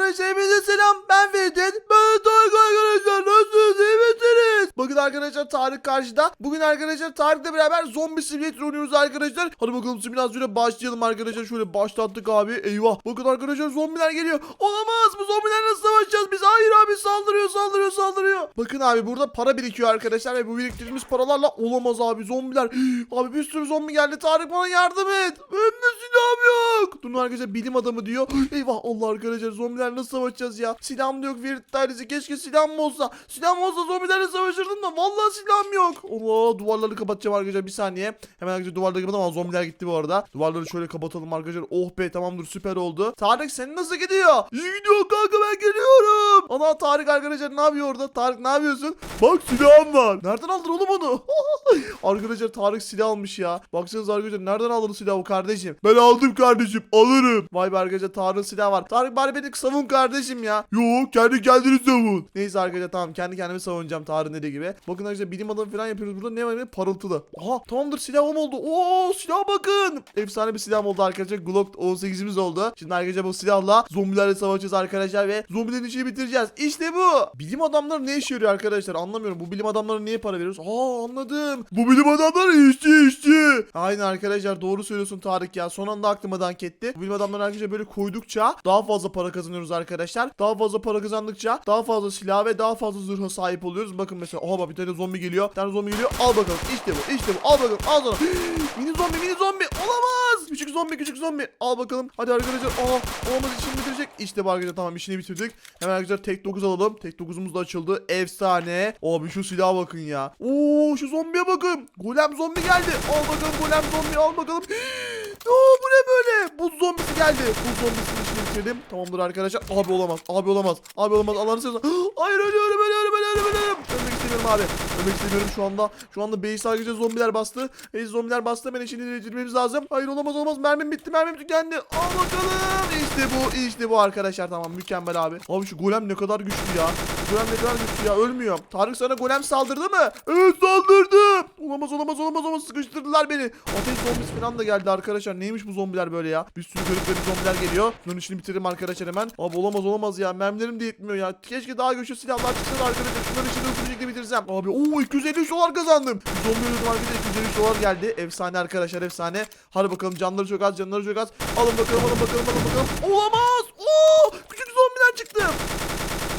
arkadaşlar selam. Ben Ferit arkadaşlar Tarık karşıda. Bugün arkadaşlar Tarık'la beraber zombi simülatör oynuyoruz arkadaşlar. Hadi bakalım simülasyona başlayalım arkadaşlar. Şöyle başlattık abi. Eyvah. Bakın arkadaşlar zombiler geliyor. Olamaz. Bu zombilerle nasıl savaşacağız biz? Hayır abi. Saldırıyor saldırıyor saldırıyor. Bakın abi burada para birikiyor arkadaşlar Ve bu biriktirdiğimiz paralarla olamaz abi zombiler. Abi bir sürü zombi geldi. Tarık bana yardım et. De silahım yok. Dur arkadaşlar bilim adamı diyor. Eyvah. Allah arkadaşlar zombiler nasıl savaşacağız ya? Silahım da yok. Ferit keşke silahım olsa. Silahım olsa zombilerle savaşırdım da Vallahi silahım yok Allah duvarları kapatacağım arkadaşlar bir saniye Hemen arkadaşlar duvarları kapatalım ama zombiler gitti bu arada Duvarları şöyle kapatalım arkadaşlar Oh be tamamdır süper oldu Tarık senin nasıl gidiyor İyi gidiyor kanka ben geliyorum Ana Tarık arkadaşlar ne yapıyor orada Tarık ne yapıyorsun Bak silahım var Nereden aldın oğlum onu Arkadaşlar Tarık silah almış ya. Baksanıza arkadaşlar nereden aldın silahı kardeşim? Ben aldım kardeşim alırım. Vay be arkadaşlar Tarık'ın silahı var. Tarık bari beni savun kardeşim ya. Yok kendi kendini savun. Neyse arkadaşlar tamam kendi kendimi savunacağım Tarık'ın dediği gibi. Bakın arkadaşlar bilim adamı falan yapıyoruz burada. Ne var ne? Parıltılı. Aha tamamdır silahım oldu. Oo silah bakın. Efsane bir silahım oldu arkadaşlar. Glock 18'imiz oldu. Şimdi arkadaşlar bu silahla zombilerle savaşacağız arkadaşlar ve zombilerin işini bitireceğiz. İşte bu. Bilim adamları ne işe yarıyor arkadaşlar? Anlamıyorum. Bu bilim adamlarına niye para veriyoruz? Aa anladım. Bu bilim adamları işçi işçi. Aynen arkadaşlar doğru söylüyorsun Tarık ya. Son anda aklıma dank etti. Bu bilim adamları arkadaşlar böyle koydukça daha fazla para kazanıyoruz arkadaşlar. Daha fazla para kazandıkça daha fazla silah ve daha fazla zırha sahip oluyoruz. Bakın mesela oha bak bir tane zombi geliyor. Bir tane zombi geliyor. Al bakalım. İşte bu. işte bu. Al bakalım. Al sana. mini zombi mini zombi. Olamaz. Küçük zombi küçük zombi. Al bakalım. Hadi arkadaşlar. Aa olamaz işini bitirecek. İşte bu arkadaşlar tamam işini bitirdik. Hemen arkadaşlar tek 9 alalım. Tek 9'umuz da açıldı. Efsane. Abi şu silaha bakın ya. Oo şu zombiye bakın. Golem zombi geldi. Al bakalım golem zombi al bakalım. Oo bu ne böyle? Buz zombisi geldi. Buz zombisinin işini bitirdim. Tamamdır arkadaşlar. Abi olamaz. Abi olamaz. Abi olamaz. Allah'ını seversen. Hayır ölüyorum ölüyorum ölüyorum ölüyorum. İstemiyorum abi. Ölmek istemiyorum şu anda. Şu anda base arkadaşlar zombiler bastı. Base zombiler bastı. Ben işini bitirmemiz lazım. Hayır olamaz olmaz. Mermim bitti. Mermim tükendi. Al bakalım. İşte bu. işte bu arkadaşlar. Tamam mükemmel abi. Abi şu golem ne kadar güçlü ya. Golem ne kadar güçlü ya. Ölmüyor. Tarık sana golem saldırdı mı? Evet saldırdı. Olamaz olamaz olamaz olamaz. Sıkıştırdılar beni. Ateş zombisi falan da geldi arkadaşlar. Neymiş bu zombiler böyle ya? Bir sürü garip garip zombiler geliyor. Bunun işini bitirelim arkadaşlar hemen. Abi olamaz olamaz ya. Mermilerim de yetmiyor ya. Keşke daha güçlü silahlar çıksın arkadaşlar. Şunların işini hızlı bir şekilde bitirsem. Abi ooo 253 dolar kazandım. Zombi öldürdüm arkadaşlar. 253 dolar geldi. Efsane arkadaşlar efsane. Hadi bakalım canları çok az canları çok az. Alın bakalım alın bakalım alın bakalım. Olamaz. Oo küçük zombiler çıktı.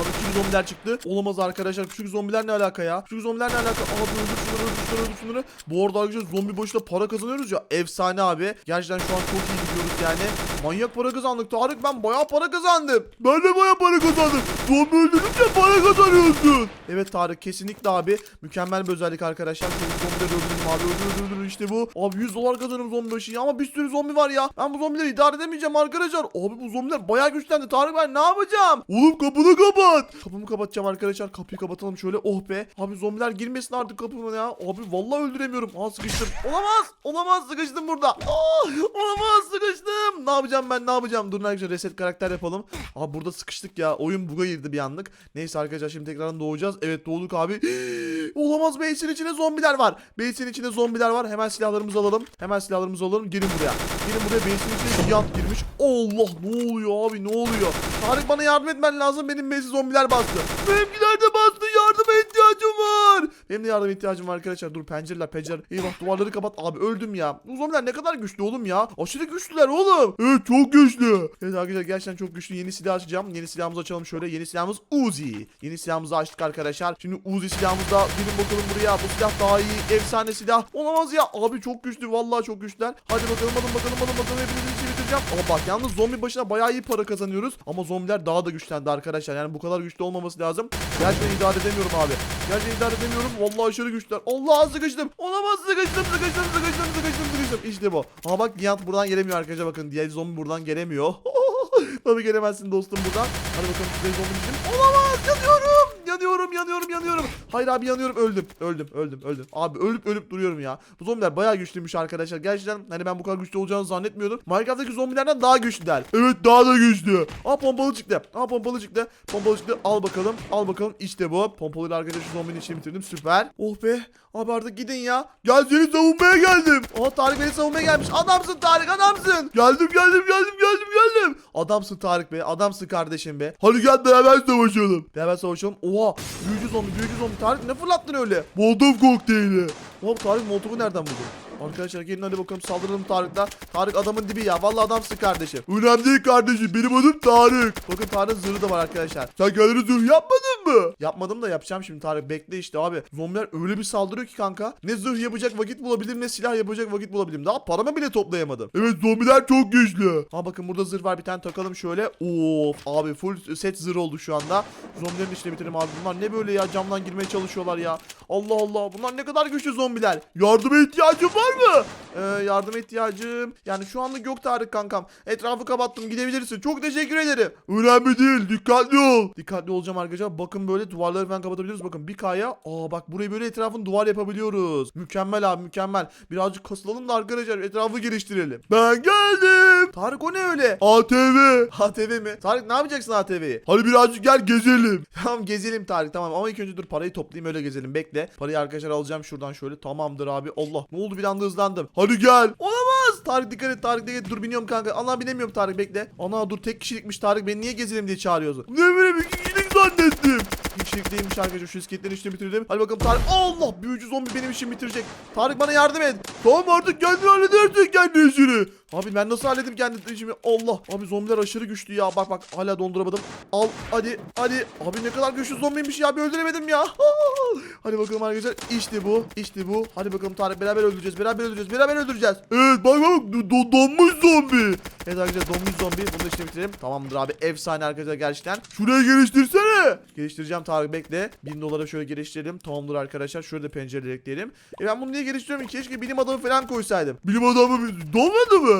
Abi küçük zombiler çıktı. Olamaz arkadaşlar. Küçük zombiler ne alaka ya? Küçük zombiler ne alaka? Abi öldür şunları öldür şunları öldür şunları. Bu arada arkadaşlar zombi başına para kazanıyoruz ya. Efsane abi. Gerçekten şu an çok iyi gidiyoruz yani. Manyak para kazandık. Tarık ben bayağı para kazandım. Ben de bayağı para kazandım. Zombi öldürünce para kazanıyorsun. Evet Tarık kesinlikle abi. Mükemmel bir özellik arkadaşlar. Şöyle zombileri öldürdüm abi. Öldür öldür işte bu. Abi 100 dolar kazanırım zombi başı ya. Ama bir sürü zombi var ya. Ben bu zombileri idare edemeyeceğim arkadaşlar. Abi bu zombiler bayağı güçlendi. Tarık ben ne yapacağım? Oğlum kapını kapat. Kapımı kapatacağım arkadaşlar. Kapıyı kapatalım şöyle. Oh be. Abi zombiler girmesin artık kapıma ya. Abi vallahi öldüremiyorum. Aa sıkıştım. Olamaz. Olamaz sıkıştım burada. Aa, olamaz sıkıştım. Ne yapacağım ben ne yapacağım? Durun arkadaşlar reset karakter yapalım. Abi burada sıkıştık ya. Oyun buga girdi bir anlık. Neyse arkadaşlar şimdi tekrardan doğacağız. Evet doğduk abi. Olamaz base'in içinde zombiler var. Base'in içinde zombiler var. Hemen silahlarımızı alalım. Hemen silahlarımızı alalım. Gelin buraya. Gelin buraya base'in içine yat girmiş. Allah ne oluyor abi ne oluyor? Tarık bana yardım etmen lazım. Benim base'i zombiler bastı. Benimkiler de bastı. Yardıma ihtiyacım var. Benim de yardıma ihtiyacım var arkadaşlar. Dur pencereler pencere. Eyvah duvarları kapat. Abi öldüm ya. Bu zombiler ne kadar güçlü oğlum ya. Aşırı güçlüler oğlum. Evet çok güçlü. Evet arkadaşlar gerçekten çok güçlü. Yeni silah açacağım. Yeni silahımızı açalım şöyle. Yeni silahımız Uzi. Yeni silahımızı açtık arkadaşlar. Şimdi Uzi silahımızda gelin bakalım buraya. Bu silah daha iyi. Efsane silah. Olamaz ya. Abi çok güçlü. Vallahi çok güçlüler. Hadi bakalım alın bakalım alın bakalım. Hepinizin bitireceğim. Ama bak yalnız zombi başına bayağı iyi para kazanıyoruz. Ama zombiler daha da güçlendi arkadaşlar. Yani bu kadar güçlü olmaması lazım. Gerçekten idare edemiyorum abi. Gerçekten idare edemiyorum. Vallahi aşırı güçlüler. Allah sıkıştım. Olamaz sıkıştım sıkıştım sıkıştım sıkıştım sıkıştım. İşte bu. Ama bak Nihat buradan gelemiyor arkadaşlar bakın. Diğer zombi buradan gelemiyor. Tabii gelemezsin dostum buradan. Hadi bakalım şuraya zombi. Olamaz yanıyorum. Yanıyorum yanıyorum yanıyorum. Hayır abi yanıyorum öldüm öldüm öldüm öldüm. Abi ölüp ölüp duruyorum ya. Bu zombiler bayağı güçlüymüş arkadaşlar. Gerçekten hani ben bu kadar güçlü olacağını zannetmiyordum. Minecraft'taki zombilerden daha güçlüler. Evet daha da güçlü. Aa pompalı çıktı. Aa pompalı çıktı. Pompalı çıktı. Al bakalım. Al bakalım. İşte bu. Pompalıyla arkadaşlar şu zombinin işini bitirdim. Süper. Oh be. Abi artık gidin ya. Gel seni savunmaya geldim. Aa Tarık beni savunmaya gelmiş. Adamsın Tarık adamsın. Geldim geldim geldim geldim geldim. Adamsın Tarık be. Adamsın kardeşim be. Hadi gel beraber savaşalım. Beraber savaşalım. Oha. Büyücü zombi büyücü zombi. Tarık ne fırlattın öyle? Molotov kokteyli. Oğlum Tarık molotovu nereden buldu? Arkadaşlar gelin hadi bakalım saldıralım Tarık'la. Tarık adamın dibi ya. Vallahi adamsın kardeşim. Önemli değil kardeşim. Benim adım Tarık. Bakın Tarık'ın zırhı da var arkadaşlar. Sen kendine zırh yapmadın mı? Yapmadım da yapacağım şimdi Tarık. Bekle işte abi. Zombiler öyle bir saldırıyor ki kanka. Ne zırh yapacak vakit bulabilirim ne silah yapacak vakit bulabilirim. Daha paramı bile toplayamadım. Evet zombiler çok güçlü. Ha bakın burada zırh var bir tane takalım şöyle. Of abi full set zırh oldu şu anda. Zombilerin işini bitirelim abi. Bunlar ne böyle ya camdan girmeye çalışıyorlar ya. Allah Allah bunlar ne kadar güçlü zombiler. Yardıma ihtiyacın var mı? Ee, yardıma ihtiyacım. Yani şu anlık yok Tarık kankam. Etrafı kapattım gidebilirsin. Çok teşekkür ederim. Önemli değil dikkatli ol. Dikkatli olacağım arkadaşlar. Bakın böyle duvarları falan kapatabiliyoruz. Bakın bir kaya. Aa bak burayı böyle etrafını duvar yapabiliyoruz. Mükemmel abi mükemmel. Birazcık kasılalım da arkadaşlar etrafı geliştirelim. Ben geldim. Tarık o ne öyle? ATV. ATV mi? Tarık ne yapacaksın ATV'yi? Hadi birazcık gel gezelim. tamam gezelim Tarık tamam ama ilk önce dur parayı toplayayım öyle gezelim bekle. Parayı arkadaşlar alacağım şuradan şöyle tamamdır abi. Allah ne oldu bir anda hızlandım. Hadi gel. Olamaz. Tarık dikkat et Tarık dikkat et. Dur biniyorum kanka. Allah binemiyorum Tarık bekle. Ana dur tek kişilikmiş Tarık beni niye gezelim diye çağırıyorsun. Ne bileyim iki kişilik zannettim. Değilmiş arkadaşlar şu iskeletlerin işini bitirdim. Hadi bakalım Tarık. Allah büyücü zombi benim işimi bitirecek. Tarık bana yardım et. Tamam artık kendin halledersin kendi işini. Abi ben nasıl halledim kendi işimi? Allah. Abi zombiler aşırı güçlü ya. Bak bak hala donduramadım. Al hadi hadi. Abi ne kadar güçlü zombiymiş ya. Bir öldüremedim ya. hadi bakalım arkadaşlar. İşte bu. İşte bu. Hadi bakalım Tarık beraber öldüreceğiz. Beraber öldüreceğiz. Beraber öldüreceğiz. Evet bak bak do- donmuş zombi. Evet arkadaşlar donmuş zombi. Bunu da işini bitirelim. Tamamdır abi. Efsane arkadaşlar gerçekten. Şuraya geliştirsene. Geliştireceğim Tarık bekle. 1000 dolara şöyle geliştirelim. Tamamdır arkadaşlar. Şurada pencereleri ekleyelim. E ben bunu niye geliştiriyorum ki? Keşke bilim adamı falan koysaydım. Bilim adamı dolmadı mı?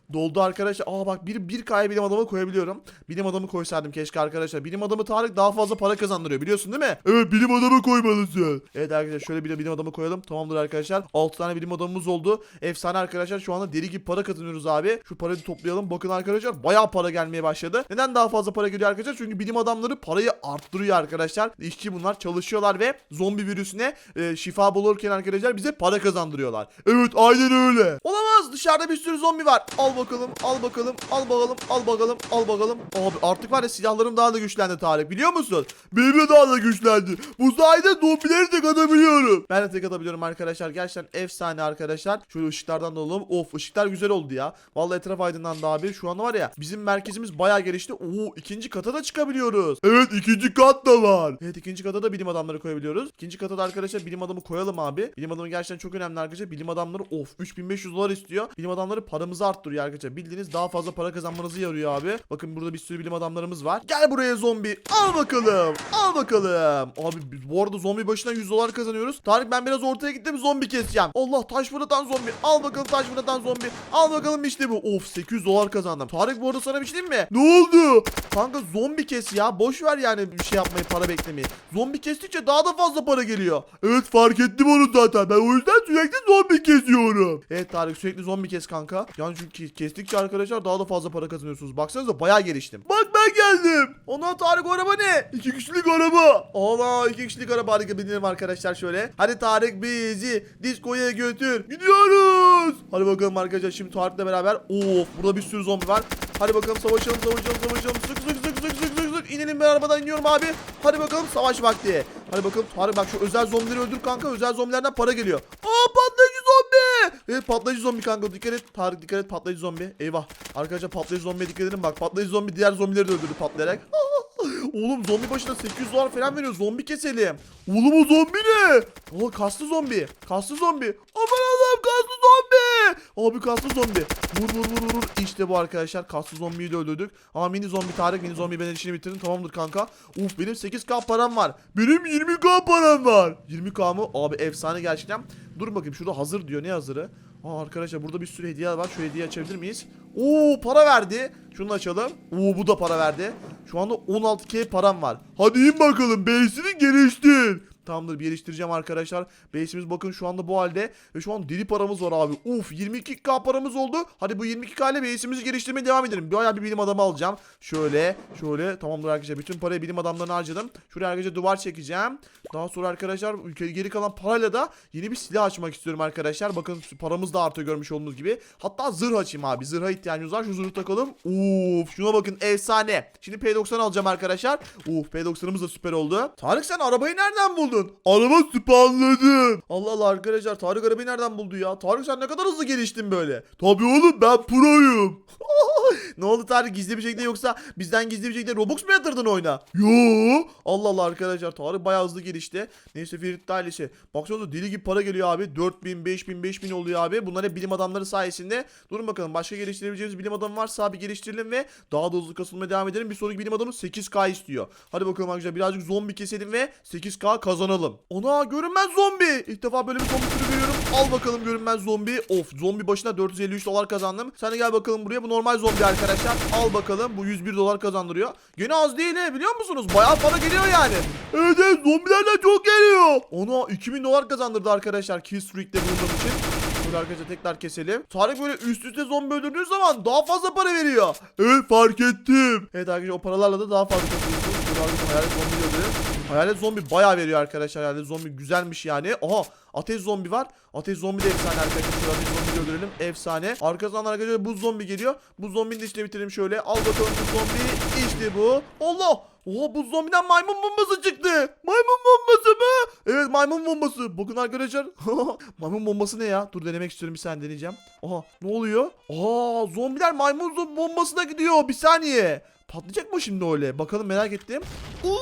Doldu arkadaşlar. Aa bak bir, bir kaya bilim adamı koyabiliyorum. Bilim adamı koysaydım keşke arkadaşlar. Bilim adamı Tarık daha fazla para kazandırıyor biliyorsun değil mi? Evet bilim adamı koymalısın. Evet arkadaşlar şöyle bir de bilim adamı koyalım. Tamamdır arkadaşlar. 6 tane bilim adamımız oldu. Efsane arkadaşlar şu anda deli gibi para kazanıyoruz abi. Şu parayı toplayalım. Bakın arkadaşlar bayağı para gelmeye başladı. Neden daha fazla para geliyor arkadaşlar? Çünkü bilim adamları parayı arttırıyor arkadaşlar. İşçi bunlar çalışıyorlar ve zombi virüsüne e, şifa bulurken arkadaşlar bize para kazandırıyorlar. Evet aynen öyle. Olamaz dışarıda bir sürü zombi var. Al bakalım al bakalım al bakalım al bakalım al bakalım. Abi artık var ya silahlarım daha da güçlendi Tarık biliyor musun? Benim de daha da güçlendi. Bu sayede zombileri tek atabiliyorum. Ben de tek atabiliyorum arkadaşlar. Gerçekten efsane arkadaşlar. Şöyle ışıklardan da alalım. Of ışıklar güzel oldu ya. Vallahi etraf aydınlandı abi. Şu anda var ya bizim merkezimiz bayağı gelişti. Oo ikinci kata da çıkabiliyoruz. Evet ikinci kat da var. Evet ikinci kata da bilim adamları koyabiliyoruz. İkinci kata da arkadaşlar bilim adamı koyalım abi. Bilim adamı gerçekten çok önemli arkadaşlar. Bilim adamları of 3500 dolar istiyor. Bilim adamları paramızı arttırıyor. Bildiğiniz daha fazla para kazanmanızı yarıyor abi. Bakın burada bir sürü bilim adamlarımız var. Gel buraya zombi. Al bakalım. Al bakalım. Abi bu arada zombi başına 100 dolar kazanıyoruz. Tarık ben biraz ortaya gittim zombi keseceğim. Allah taş fırlatan zombi. Al bakalım taş fırlatan zombi. Al bakalım işte bu. Of 800 dolar kazandım. Tarık bu arada sana bir şey diyeyim mi? Ne oldu? Kanka zombi kes ya. Boş ver yani bir şey yapmayı para beklemeyi. Zombi kestikçe daha da fazla para geliyor. Evet fark ettim onu zaten. Ben o yüzden sürekli zombi kesiyorum. Evet Tarık sürekli zombi kes kanka. Yani çünkü kestikçe arkadaşlar daha da fazla para kazanıyorsunuz. Baksanıza bayağı geliştim. Bak ben geldim. Ona Tarık araba ne? İki kişilik araba. Allah iki kişilik araba harika binelim arkadaşlar şöyle. Hadi Tarık bizi diskoya götür. Gidiyoruz. Hadi bakalım arkadaşlar şimdi Tarık'la beraber. Of burada bir sürü zombi var. Hadi bakalım savaşalım savaşalım savaşalım. Sık sık sık sık sık sık sık. İnelim ben arabadan iniyorum abi. Hadi bakalım savaş vakti. Hadi bakalım Tarık bak şu özel zombileri öldür kanka. Özel zombilerden para geliyor. Aa patlayıcı zombi. Evet patlayıcı zombi kanka dikkat et. Tarık dikkat et patlayıcı zombi. Eyvah. Arkadaşlar patlayıcı zombiye dikkat edin bak. Patlayıcı zombi diğer zombileri de öldürdü patlayarak. Oğlum zombi başına 800 dolar falan veriyor. Zombi keselim. Oğlum o zombi ne? Oo kaslı zombi. Kaslı zombi. Aman Allah'ım kaslı zombi. Abi kaslı zombi. Vur vur vur vur. İşte bu arkadaşlar. Kaslı zombiyi de öldürdük. Ama mini zombi Tarık mini zombi ben işini bitirdim. Tamamdır kanka. Uf benim 8k param var. Benim 20k param var. 20k mı? Abi efsane gerçekten. Dur bakayım şurada hazır diyor. Ne hazırı? Aa arkadaşlar burada bir sürü hediye var. Şu hediye açabilir miyiz? Oo para verdi. Şunu açalım. Oo bu da para verdi. Şu anda 16k param var. Hadi in bakalım. Base'ini geliştir. Tamamdır bir geliştireceğim arkadaşlar. Base'imiz bakın şu anda bu halde. Ve şu an deli paramız var abi. Uf 22k paramız oldu. Hadi bu 22k ile base'imizi geliştirmeye devam edelim. Bayağı bir bilim adamı alacağım. Şöyle şöyle tamamdır arkadaşlar. Bütün parayı bilim adamlarına harcadım. Şuraya arkadaşlar duvar çekeceğim. Daha sonra arkadaşlar ülke- geri kalan parayla da yeni bir silah açmak istiyorum arkadaşlar. Bakın paramız da artıyor görmüş olduğunuz gibi. Hatta zırh açayım abi. Zırha ihtiyacımız var. Şu zırhı takalım. Uf şuna bakın efsane. Şimdi P90 alacağım arkadaşlar. Uf P90'ımız da süper oldu. Tarık sen arabayı nereden buldun? Araba spawnladım. Allah Allah arkadaşlar Tarık arabayı nereden buldu ya? Tarık sen ne kadar hızlı geliştin böyle. Tabii oğlum ben proyum. ne oldu Tarık gizli bir şekilde yoksa bizden gizli bir şekilde Robux mu yatırdın oyuna? Yo. Allah Allah arkadaşlar Tarık bayağı hızlı gelişti. Neyse Ferit ailesi. Baksanıza deli gibi para geliyor abi. 4000, 5000, 5000 oluyor abi. Bunlar hep bilim adamları sayesinde. Durun bakalım başka geliştirebileceğimiz bilim adamı varsa abi geliştirelim ve daha da hızlı kasılmaya devam edelim. Bir sonraki bilim adamı 8K istiyor. Hadi bakalım arkadaşlar birazcık zombi keselim ve 8K kazanalım. Ona görünmez zombi. İlk defa böyle bir zombi türü görüyorum. Al bakalım görünmez zombi. Of zombi başına 453 dolar kazandım. Sen de gel bakalım buraya. Bu normal zombi arkadaşlar. Al bakalım. Bu 101 dolar kazandırıyor. Gene az değil he biliyor musunuz? Bayağı para geliyor yani. Evet evet zombilerden çok geliyor. Ona 2000 dolar kazandırdı arkadaşlar. Kill streak'te bulunduğum için. Şöyle arkadaşlar tekrar keselim. Tarık böyle üst üste zombi öldürdüğünüz zaman daha fazla para veriyor. Evet fark ettim. Evet arkadaşlar o paralarla da daha fazla kazanıyorsunuz. Şöyle arkadaşlar hayalet zombi öldürelim. Hayalet zombi bayağı veriyor arkadaşlar. Hayalet zombi güzelmiş yani. Aha ateş zombi var. Ateş zombi de efsane arkadaşlar. Ateş zombi öldürelim. Efsane. Arkasından arkadaşlar buz zombi geliyor. Buz zombinin de işini bitirelim şöyle. Al bakalım buz zombi. İşte bu. Allah. Oha buz zombiden maymun bombası çıktı. Maymun bombası mı? Evet maymun bombası. Bakın arkadaşlar. maymun bombası ne ya? Dur denemek istiyorum bir saniye deneyeceğim. Aha ne oluyor? Aa zombiler maymun bombasına gidiyor. Bir saniye. Patlayacak mı şimdi öyle? Bakalım merak ettim. Bu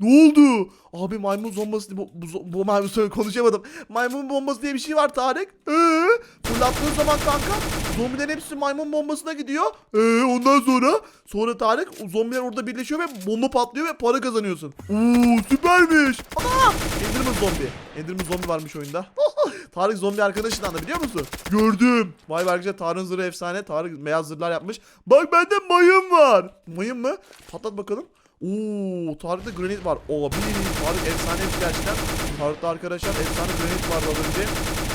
ne? Oldu? Abi maymun bombası bu, bu, bu maymun söyle konuşamadım. Maymun bombası diye bir şey var Tarık. Ee, fırlattığın zaman kanka zombilerin hepsi maymun bombasına gidiyor. Ee, ondan sonra sonra Tarık zombiler orada birleşiyor ve bomba patlıyor ve para kazanıyorsun. Oo süpermiş. Ana! Enderman zombi. Enderman zombi varmış oyunda. Tarık zombi arkadaşından da biliyor musun? Gördüm. Vay be arkadaşlar Tarık'ın zırhı efsane. Tarık beyaz zırhlar yapmış. Bak bende mayın var. Mayın mı? Patlat bakalım. Oo, Tarık'ta granit var. Oo, bir Tarık efsane gerçekten. Tarık'ta arkadaşlar efsane granit vardı az önce.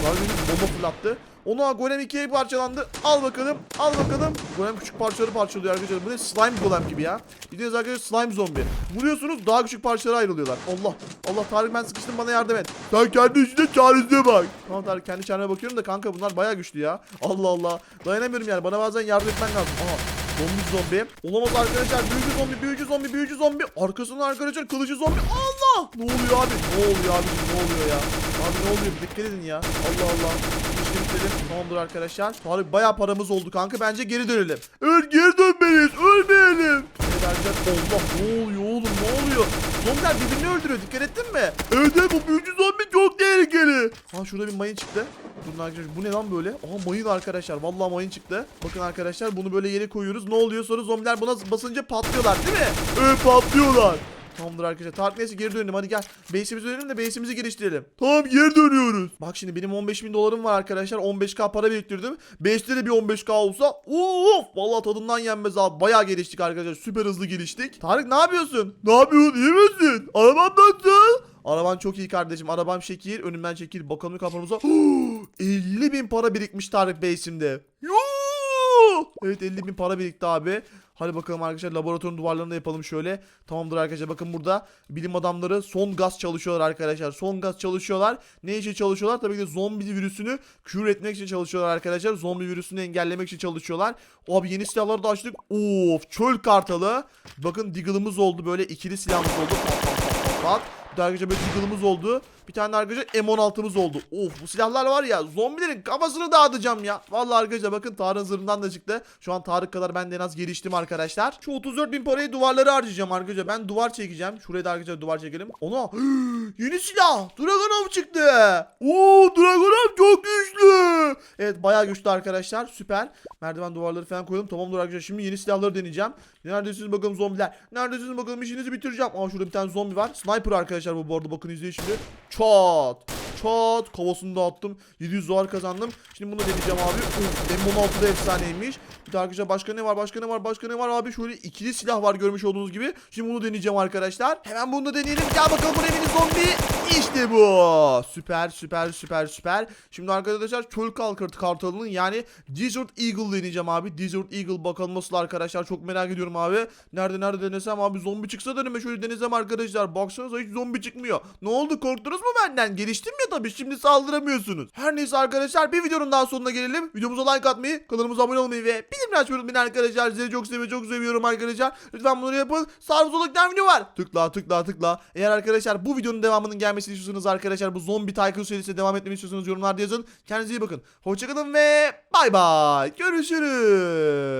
Tarık bomba fırlattı. Ona golem ikiye parçalandı. Al bakalım. Al bakalım. Golem küçük parçaları parçalıyor arkadaşlar. Bu ne slime golem gibi ya. Bildiğiniz arkadaşlar slime zombi. Vuruyorsunuz daha küçük parçalara ayrılıyorlar. Allah. Allah Tarık ben sıkıştım bana yardım et. Sen kendi işine çaresine bak. Tamam Tarık kendi çareme bakıyorum da kanka bunlar bayağı güçlü ya. Allah Allah. Dayanamıyorum yani. Bana bazen yardım etmen lazım. Aha. Zombi zombi. Olamaz arkadaşlar. Büyücü zombi, büyücü zombi, büyücü zombi. Arkasından arkadaşlar kılıcı zombi. Allah! Ne oluyor abi? Ne oluyor abi? Ne oluyor ya? Abi ne oluyor? Dikkat edin ya. Allah Allah. Bitirelim. Tamamdır arkadaşlar. Tarık bayağı paramız oldu kanka. Bence geri dönelim. Evet geri dönmeliyiz. Ölmeyelim. Evet arkadaşlar. Allah ne oluyor oğlum? Ne oluyor? Zombiler birbirini öldürüyor. Dikkat ettin mi? Evet bu büyücü zombi. Ha şurada bir mayın çıktı. Durun arkadaşlar bu ne lan böyle? Aha mayın arkadaşlar. Vallahi mayın çıktı. Bakın arkadaşlar bunu böyle yere koyuyoruz. Ne oluyor? Sonra zombiler buna basınca patlıyorlar değil mi? Evet patlıyorlar. Tamamdır arkadaşlar. Tarık neyse geri dönelim hadi gel. Base'imize dönelim de base'imizi geliştirelim. Tamam geri dönüyoruz. Bak şimdi benim 15 bin dolarım var arkadaşlar. 15k para biriktirdim. Base'de de bir 15k olsa uf vallahi tadından yenmez abi. Bayağı geliştik arkadaşlar. Süper hızlı geliştik. Tarık ne yapıyorsun? Ne yapıyorsun? İyi misin? Araban nasıl? Araban çok iyi kardeşim. Arabam şekil. Önümden çekil. Bakalım kafamıza. 50 bin para birikmiş Tarık Base'imde. Yuuu! Evet 50 bin para birikti abi. Hadi bakalım arkadaşlar laboratuvarın duvarlarını da yapalım şöyle. Tamamdır arkadaşlar bakın burada bilim adamları son gaz çalışıyorlar arkadaşlar. Son gaz çalışıyorlar. Ne için çalışıyorlar? Tabii ki de zombi virüsünü kür etmek için çalışıyorlar arkadaşlar. Zombi virüsünü engellemek için çalışıyorlar. Abi yeni silahları da açtık. Of çöl kartalı. Bakın Deagle'ımız oldu böyle ikili silahımız oldu. Pat. De arkadaşlar böyle Deagle'ımız oldu. Bir tane arkadaşlar M16'mız oldu. Of bu silahlar var ya zombilerin kafasını dağıtacağım ya. Vallahi arkadaşlar bakın Tarık'ın zırhından da çıktı. Şu an Tarık kadar ben de en az geliştim arkadaşlar. Şu 34 bin parayı duvarlara harcayacağım arkadaşlar. Ben duvar çekeceğim. Şuraya da arkadaşlar duvar çekelim. Ona yeni silah. Dragonov çıktı. Oo Dragonov çok güçlü. Evet bayağı güçlü arkadaşlar. Süper. Merdiven duvarları falan koyalım. Tamamdır arkadaşlar. Şimdi yeni silahları deneyeceğim. Neredesiniz bakalım zombiler? Neredesiniz bakalım işinizi bitireceğim. Aa şurada bir tane zombi var. Sniper arkadaşlar bu bu arada bakın izleyin şimdi. Çat. Çat kafasını da attım. 700 dolar kazandım. Şimdi bunu deneyeceğim abi. Uf, M16 da efsaneymiş. Bir de arkadaşlar başka ne var? Başka ne var? Başka ne var abi? Şöyle ikili silah var görmüş olduğunuz gibi. Şimdi bunu deneyeceğim arkadaşlar. Hemen bunu da deneyelim. Gel bakalım bu evini zombi. İşte bu. Süper süper süper süper. Şimdi arkadaşlar çöl kalkır kartalının yani Desert Eagle deneyeceğim abi. Desert Eagle bakalım nasıl arkadaşlar. Çok merak ediyorum abi. Nerede nerede denesem abi zombi çıksa deneme şöyle denesem arkadaşlar. Baksanıza hiç zombi çıkmıyor. Ne oldu korktunuz mu benden? Geliştim ya tabii şimdi saldıramıyorsunuz. Her neyse arkadaşlar bir videonun daha sonuna gelelim. Videomuza like atmayı, kanalımıza abone olmayı ve bildirimleri açmayı unutmayın arkadaşlar. Sizi çok seviyorum çok seviyorum arkadaşlar. Lütfen bunları yapın. Sağ sola giden video var. Tıkla tıkla tıkla. Eğer arkadaşlar bu videonun devamının gelmesini istiyorsanız arkadaşlar bu zombi Tycoon serisine devam etmemi istiyorsanız yorumlarda yazın. Kendinize iyi bakın. Hoşçakalın ve bay bay. Görüşürüz.